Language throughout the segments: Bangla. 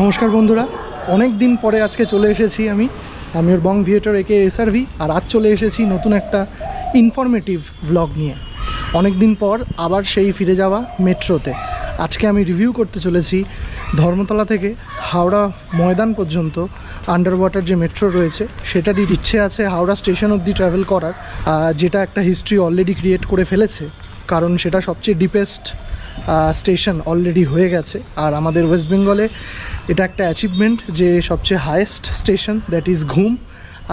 নমস্কার বন্ধুরা। অনেক দিন পরে আজকে চলে এসেছি আমি। আমি ওর বং ভিয়েটার একে এসআরভি আর আজ চলে এসেছি নতুন একটা ইনফরমেটিভ ব্লগ নিয়ে। অনেক দিন পর আবার সেই ফিরে যাওয়া মেট্রোতে। আজকে আমি রিভিউ করতে চলেছি ধর্মতলা থেকে হাওড়া ময়দান পর্যন্ত আন্ডার ওয়াটার যে মেট্রো রয়েছে, সেটারই ইচ্ছে আছে হাওড়া স্টেশন অবধি ট্রাভেল করার যেটা একটা হিস্ট্রি অলরেডি ক্রিয়েট করে ফেলেছে। কারণ সেটা সবচেয়ে ডিপেস্ট স্টেশন অলরেডি হয়ে গেছে। আর আমাদের ওয়েস্ট বেঙ্গলে এটা একটা অ্যাচিভমেন্ট যে সবচেয়ে হায়েস্ট স্টেশন দ্যাট ইজ ঘুম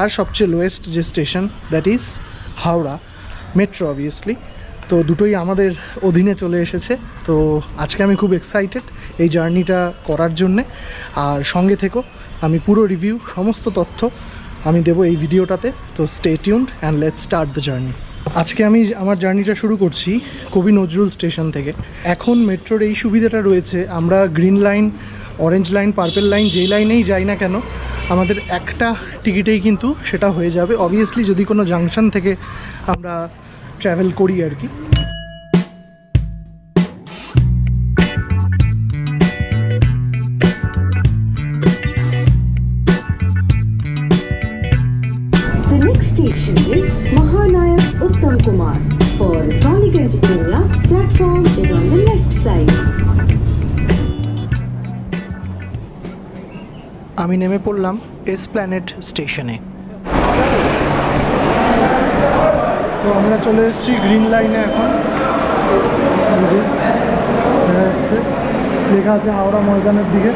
আর সবচেয়ে লোয়েস্ট যে station that is Howrah metro obviously তো দুটোই আমাদের অধীনে চলে এসেছে। তো আজকে আমি খুব এক্সাইটেড এই জার্নিটা করার জন্যে। আর সঙ্গে থেকো, আমি পুরো রিভিউ সমস্ত তথ্য আমি দেবো এই ভিডিওটাতে তো stay tuned and let start the journey আজকে আমি আমার জার্নিটা শুরু করছি কবি নজরুল স্টেশন থেকে। এখন মেট্রোর এই সুবিধাটা রয়েছে, আমরা green line, orange line, purple line, যেই লাইনেই যাই না কেন, আমাদের একটা টিকিটেই কিন্তু সেটা হয়ে যাবে। অবভিয়াসলি যদি কোনো জাংশন থেকে আমরা ট্র্যাভেল করি আর কি। আমি নেমে পড়লাম এসপ্ল্যানেট স্টেশনে। তো আমরা চলে এসেছি গ্রিন লাইনে এখন। দেখা লেখা আছে হাওড়া ময়দানের দিকে।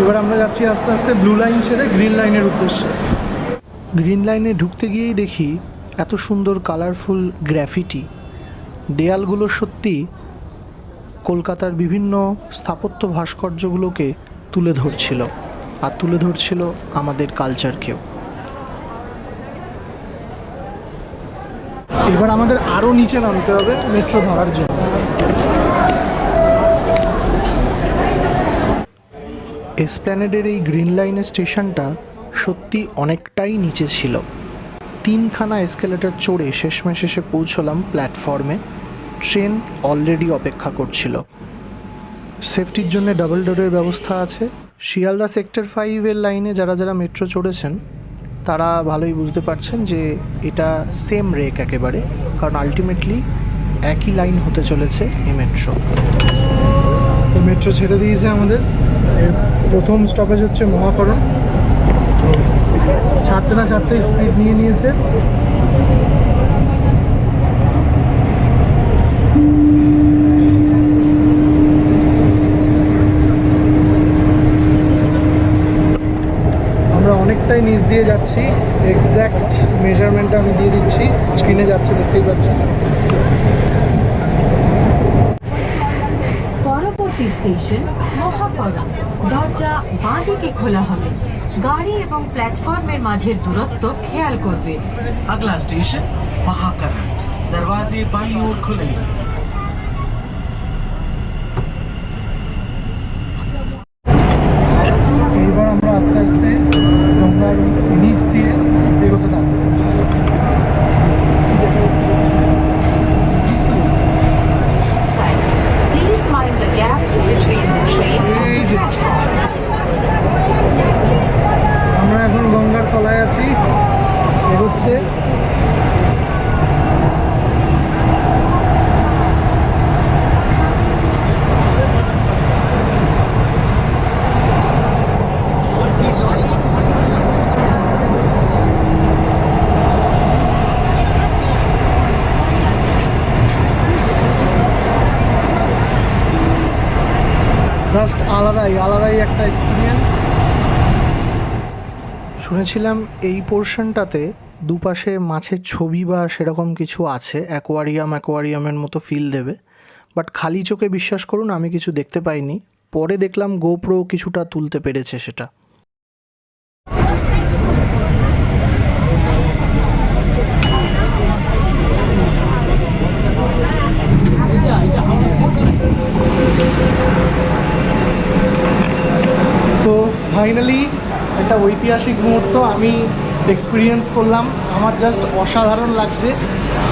এবার আমরা যাচ্ছি আস্তে আস্তে ব্লু লাইন ছেড়ে গ্রিন লাইনের উদ্দেশ্যে। গ্রিন লাইনে ঢুকতে গিয়েই দেখি এত সুন্দর কালারফুল গ্র্যাফিটি দেয়ালগুলো সত্যি কলকাতার বিভিন্ন স্থাপত্য ভাস্কর্যগুলোকে তুলে ধরছিল আর তুলে ধরছিল আমাদের কালচারকেও। এবার আমাদের আরও নিচে নামতে হবে মেট্রো ধরার জন্য। এসপ্ল্যানেডের এই গ্রিন লাইনের স্টেশনটা সত্যি অনেকটাই নিচে ছিল। তিনখানা এসকেলেটর চড়ে শেষমেশ এসে পৌঁছলাম প্ল্যাটফর্মে। ট্রেন অলরেডি অপেক্ষা করছিল। সেফটির জন্য ডাবল ডোরের ব্যবস্থা আছে। শিয়ালদা সেক্টর ফাইভের লাইনে যারা যারা মেট্রো চড়েছেন, তারা ভালোই বুঝতে পারছেন যে এটা সেম রেক একেবারে, কারণ আলটিমেটলি একই লাইন হতে চলেছে এই মেট্রো তো মেট্রো ছেড়ে দিয়েছে আমাদের। এর প্রথম স্টপেজ হচ্ছে মহাকরণ। ছাড়তে না ছাড়তেই স্পিড নিয়ে নিয়েছে আমরা অনেকটাই নিচ দিয়ে যাচ্ছি। এক্স্যাক্ট মেজারমেন্টটা আমি দিয়ে দিচ্ছি। স্ক্রিনে যাচ্ছে দেখতেই পাচ্ছি পরবর্তী স্টেশন মহাপাড়া। দরজা খোলা হবে। গাড়ি এবং প্ল্যাটফর্মের মাঝের দূরত্ব খেয়াল করবে। স্টেশন জাস্ট আলাদাই আলাদাই একটা এক্সপিরিয়েন্স শুনেছিলাম এই পোর্শনটাতে দুপাশে মাছের ছবি বা সেরকম কিছু আছে অ্যাকোয়ারিয়াম অ্যাকোয়ারিয়ামের মতো ফিল দেবে। বাট খালি চোখে বিশ্বাস করুন, আমি কিছু দেখতে পাইনি। পরে দেখলাম গোপ্রো কিছুটা তুলতে পেরেছে সেটা। ঐতিহাসিক মুহূর্ত আমি এক্সপিরিয়েন্স করলাম। আমার জাস্ট অসাধারণ লাগছে।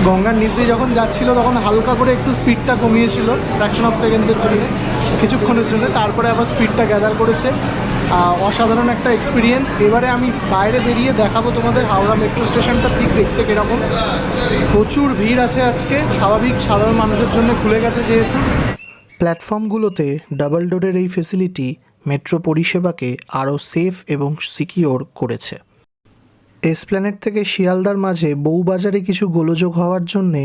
গঙ্গার নিচ দিয়ে যখন যাচ্ছিল, তখন হালকা করে একটু স্পিডটা কমিয়েছিল ফ্র্যাকশন অফ সেকেন্ডসের জন্য, কিছুক্ষণের জন্য। তারপরে আবার স্পিডটা গ্যাদার করেছে। অসাধারণ একটা এক্সপিরিয়েন্স এবারে আমি বাইরে বেরিয়ে দেখাবো তোমাদের হাওড়া মেট্রো স্টেশনটা ঠিক দেখতে কীরকম। প্রচুর ভিড় আছে আজকে। স্বাভাবিক সাধারণ মানুষের জন্য খুলে গেছে যেহেতু। প্ল্যাটফর্মগুলোতে ডাবল ডোরের এই ফেসিলিটি মেট্রো পরিষেবাকে আরও সেফ এবং সিকিওর করেছে। এসপ্ল্যানেট থেকে শিয়ালদার মাঝে বউবাজারে কিছু গোলযোগ হওয়ার জন্যে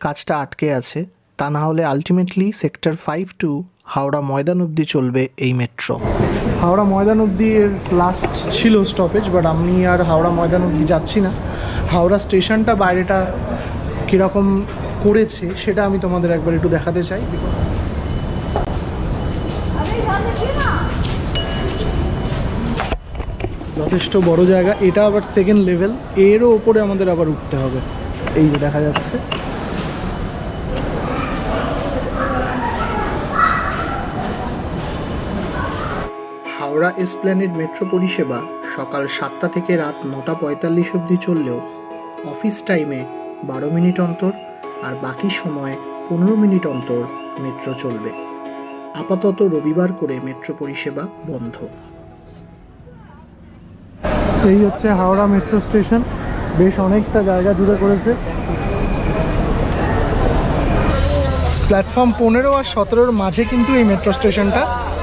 কাজটা আটকে আছে। তা না হলে ultimately sector five to Howrah Maidan অবধি চলবে এই মেট্রো। হাওড়া ময়দান অবধি এর লাস্ট ছিল স্টপেজ বাট আমি আর হাওড়া ময়দান অবধি যাচ্ছি না। হাওড়া স্টেশনটা বাইরেটা কীরকম করেছে, সেটা আমি তোমাদের একবার একটু দেখাতে চাই। যথেষ্ট বড় জায়গা। এটা আবার সেকেন্ড লেভেল এরও ওপরে আমাদের আবার উঠতে হবে। এই যে দেখা যাচ্ছে। হাওড়া এসপ্ল্যানেড মেট্রো পরিষেবা সকাল সাতটা থেকে রাত নটা পঁয়তাল্লিশ অবধি চললেও অফিস টাইমে বারো মিনিট অন্তর আর বাকি সময় পনেরো মিনিট অন্তর মেট্রো চলবে। আপাতত রবিবার করে মেট্রো পরিষেবা বন্ধ। এই হচ্ছে হাওড়া মেট্রো স্টেশন। বেশ অনেকটা জায়গা জুড়ে করেছে প্ল্যাটফর্ম পনেরো আর সতেরোর মাঝে কিন্তু এই মেট্রো স্টেশনটা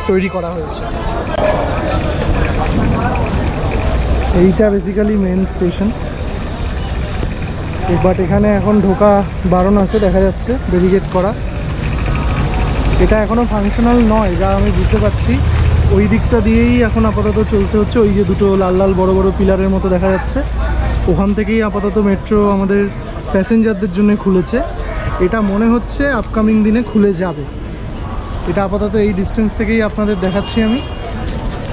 তৈরি করা হয়েছে। এইটা বেসিক্যালি মেন স্টেশন বাট এখানে এখন ঢোকা বারণ আছে, দেখা যাচ্ছে ব্যারিকেড করা। এটা এখনও ফাংশনাল নয়, যা আমি বুঝতে পারছি। ওই দিকটা দিয়েই এখন আপাতত চলতে হচ্ছে, ওই যে দুটো লাল লাল বড় বড় পিলারের মতো দেখা যাচ্ছে। ওখান থেকেই আপাতত মেট্রো আমাদের প্যাসেঞ্জারদের জন্য খুলেছে। এটা মনে হচ্ছে আপকামিং দিনে খুলে যাবে। এটা আপাতত এই ডিস্টেন্স থেকেই আপনাদের দেখাচ্ছি আমি।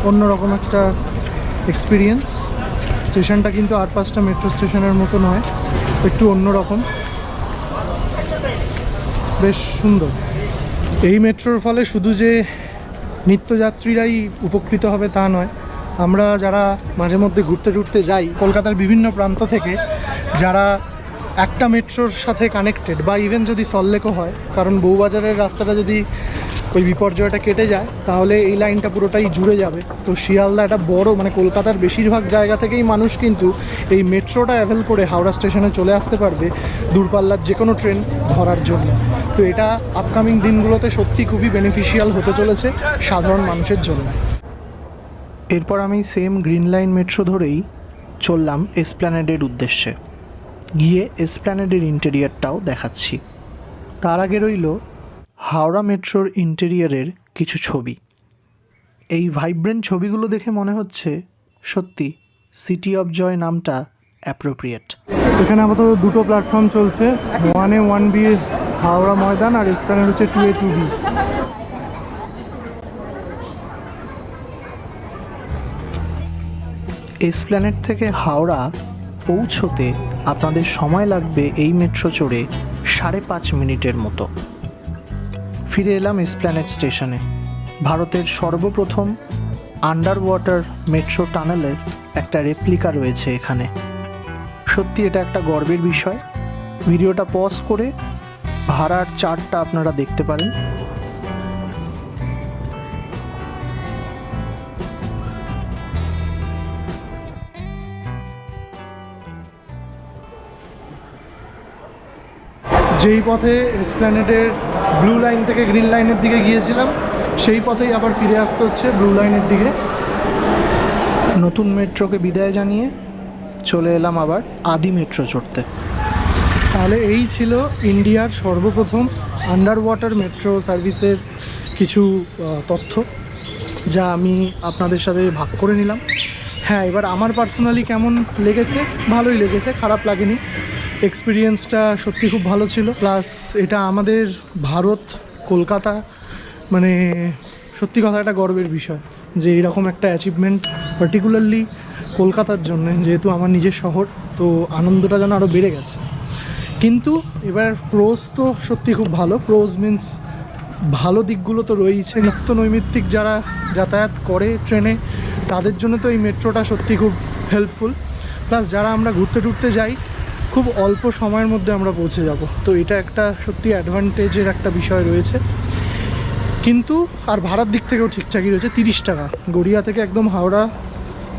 অন্যরকম একটা এক্সপিরিয়েন্স স্টেশনটা কিন্তু আট পাঁচটা মেট্রো স্টেশনের মতো নয়, একটু অন্যরকম। বেশ সুন্দর। এই মেট্রোর ফলে শুধু যে নিত্যযাত্রীরাই উপকৃত হবে তা নয়, আমরা যারা মাঝে মধ্যে ঘুরতে টুরতে যাই, কলকাতার বিভিন্ন প্রান্ত থেকে যারা একটা মেট্রোর সাথে কানেক্টেড বা ইভেন যদি সল্লেকও হয়, কারণ বউবাজারের রাস্তাটা যদি ওই বিপর্যয়টা কেটে যায়, তাহলে এই লাইনটা পুরোটাই জুড়ে যাবে। তো শিয়ালদা একটা বড় মানে কলকাতার বেশিরভাগ জায়গা থেকেই মানুষ কিন্তু এই মেট্রোটা অ্যাভেল করে হাওড়া স্টেশনে চলে আসতে পারবে দূরপাল্লার যে কোনো ট্রেন ধরার জন্য। তো এটা আপকামিং দিনগুলোতে সত্যি খুবই বেনিফিশিয়াল হতে চলেছে সাধারণ মানুষের জন্য। এরপর আমি সেম গ্রিন লাইন মেট্রো ধরেই চললাম এসপ্ল্যানেডের উদ্দেশ্যে। গিয়ে এসপ্ল্যানেডের ইন্টেরিয়ারটাও দেখাচ্ছি। তার আগে রইল হাওড়া মেট্রোর ইন্টেরিয়ারের কিছু ছবি। এই ভাইব্রেন্ট ছবিগুলো দেখে মনে হচ্ছে সত্যি সিটি অফ জয় নামটা অ্যাপ্রোপ্রিয়েট। এখানে আপাতত দুটো প্ল্যাটফর্ম চলছে one A one B Howrah Maidan আর এসপ্ল্যানেড হচ্ছে two A two B. Esplanade থেকে হাওড়া পৌঁছোতে আপনাদের সময় লাগবে এই মেট্রো চড়ে সাড়ে পাঁচ মিনিটের মতো। ফিরে এলাম এসপ্ল্যানেট স্টেশনে ভারতের সর্বপ্রথম আন্ডার ওয়াটার মেট্রো টানেলের একটা রেপ্লিকা রয়েছে এখানে। সত্যি এটা একটা গর্বের বিষয়। ভিডিওটা পজ করে ভাড়ার চার্টটা আপনারা দেখতে পারেন। যেই পথে এসপ্ল্যানেডের ব্লু লাইন থেকে গ্রিন লাইনের দিকে গিয়েছিলাম, সেই পথেই আবার ফিরে আসতে হচ্ছে ব্লু লাইনের দিকে। নতুন মেট্রোকে বিদায় জানিয়ে চলে এলাম আবার আদি মেট্রো চড়তে। তাহলে এই ছিল ইন্ডিয়ার সর্বপ্রথম আন্ডার ওয়াটার মেট্রো সার্ভিসের কিছু তথ্য, যা আমি আপনাদের সাথে ভাগ করে নিলাম। হ্যাঁ এবার আমার পার্সোনালি কেমন লেগেছে? ভালোই লেগেছে, খারাপ লাগেনি। এক্সপিরিয়েন্সটা সত্যি খুব ভালো ছিল। প্লাস এটা আমাদের ভারত, কলকাতা মানে সত্যি কথা একটা গর্বের বিষয় যে এরকম একটা অ্যাচিভমেন্ট পার্টিকুলারলি কলকাতার জন্য, যেহেতু আমার নিজের শহর, তো আনন্দটা যেন আরও বেড়ে গেছে। কিন্তু এবার প্রোজ তো সত্যি খুব ভালো। প্রোজ মিন্স ভালো দিকগুলো তো রয়েছে নিত্য নৈমিত্তিক যারা যাতায়াত করে ট্রেনে, তাদের জন্য তো এই মেট্রোটা সত্যি খুব হেল্পফুল প্লাস যারা আমরা ঘুরতে টুরতে যাই খুব অল্প সময়ের মধ্যে আমরা পৌঁছে যাব। তো এটা একটা সত্যি অ্যাডভান্টেজের একটা বিষয় রয়েছে। কিন্তু আর ভাড়ার দিক থেকেও ঠিকঠাকই রয়েছে, তিরিশ টাকা। গড়িয়া থেকে একদম হাওড়া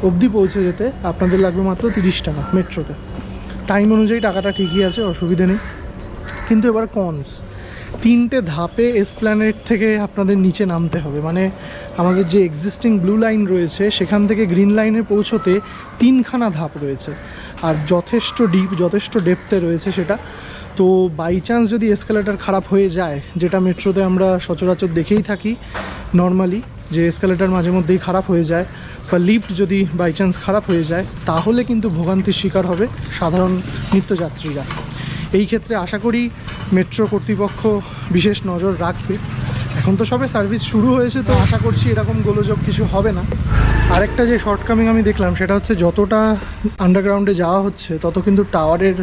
অবধি পৌঁছে যেতে আপনাদের লাগবে মাত্র তিরিশ টাকা মেট্রোতে। টাইম অনুযায়ী টাকাটা ঠিকই আছে, অসুবিধে নেই। কিন্তু এবার কনস তিনটে ধাপে এসপ্ল্যানেট থেকে আপনাদের নিচে নামতে হবে। মানে আমাদের যে এক্সিস্টিং ব্লু লাইন রয়েছে, সেখান থেকে গ্রিন লাইনে পৌঁছতে তিনখানা ধাপ রয়েছে। আর যথেষ্ট ডিপ যথেষ্ট ডেপথে রয়েছে সেটা। তো বাই চান্স যদি এসকালেটার খারাপ হয়ে যায়, যেটা মেট্রোতে আমরা সচরাচর দেখেই থাকি নর্মালি যে এসকালেটার মাঝে মধ্যেই খারাপ হয়ে যায় বা লিফট যদি বাই চান্স খারাপ হয়ে যায়, তাহলে কিন্তু ভোগান্তির শিকার হবে সাধারণ নিত্যযাত্রীরা। এই ক্ষেত্রে আশা করি মেট্রো কর্তৃপক্ষ বিশেষ নজর রাখবে। এখন তো সবে সার্ভিস শুরু হয়েছে তো আশা করছি এরকম গোলযোগ কিছু হবে না। আরেকটা যে শর্টকামিং আমি দেখলাম, সেটা হচ্ছে যতটা আন্ডারগ্রাউন্ডে যাওয়া হচ্ছে, তত কিন্তু টাওয়ারের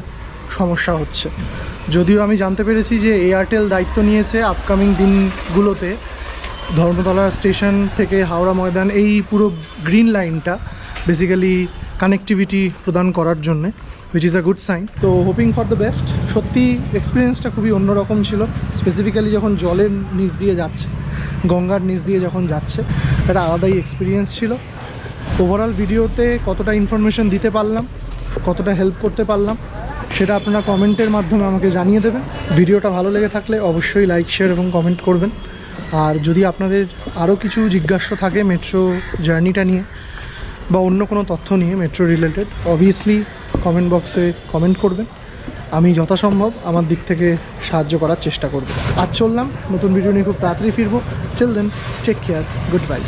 সমস্যা হচ্ছে। যদিও আমি জানতে পেরেছি যে এয়ারটেল দায়িত্ব নিয়েছে আপকামিং দিনগুলোতে, ধর্মতলা স্টেশন থেকে হাওড়া ময়দান, এই পুরো গ্রিন লাইনটা বেসিক্যালি কানেক্টিভিটি প্রদান করার জন্যে which is a good sign তো হোপিং ফর দ্য বেস্ট সত্যি এক্সপিরিয়েন্সটা খুবই অন্যরকম ছিল। স্পেসিফিক্যালি যখন জলের নিচ দিয়ে যাচ্ছে, গঙ্গার নিচ দিয়ে যখন যাচ্ছে, একটা আলাদাই এক্সপিরিয়েন্স ছিল। ওভারঅল ভিডিওতে কতটা ইনফরমেশন দিতে পারলাম, কতটা হেল্প করতে পারলাম, সেটা আপনারা কমেন্টের মাধ্যমে আমাকে জানিয়ে দেবেন। ভিডিওটা ভালো লেগে থাকলে অবশ্যই লাইক শেয়ার এবং কমেন্ট করবেন। আর যদি আপনাদের আরও কিছু জিজ্ঞাসা থাকে মেট্রো জার্নিটা নিয়ে বা অন্য কোনো তথ্য নিয়ে মেট্রো রিলেটেড অবভিয়াসলি কমেন্ট বক্সে কমেন্ট করবেন। আমি যথাসম্ভব আমার দিক থেকে সাহায্য করার চেষ্টা করব। আজ চললাম, নতুন ভিডিও নিয়ে খুব তাড়াতাড়ি ফিরবো। Till then take care good bye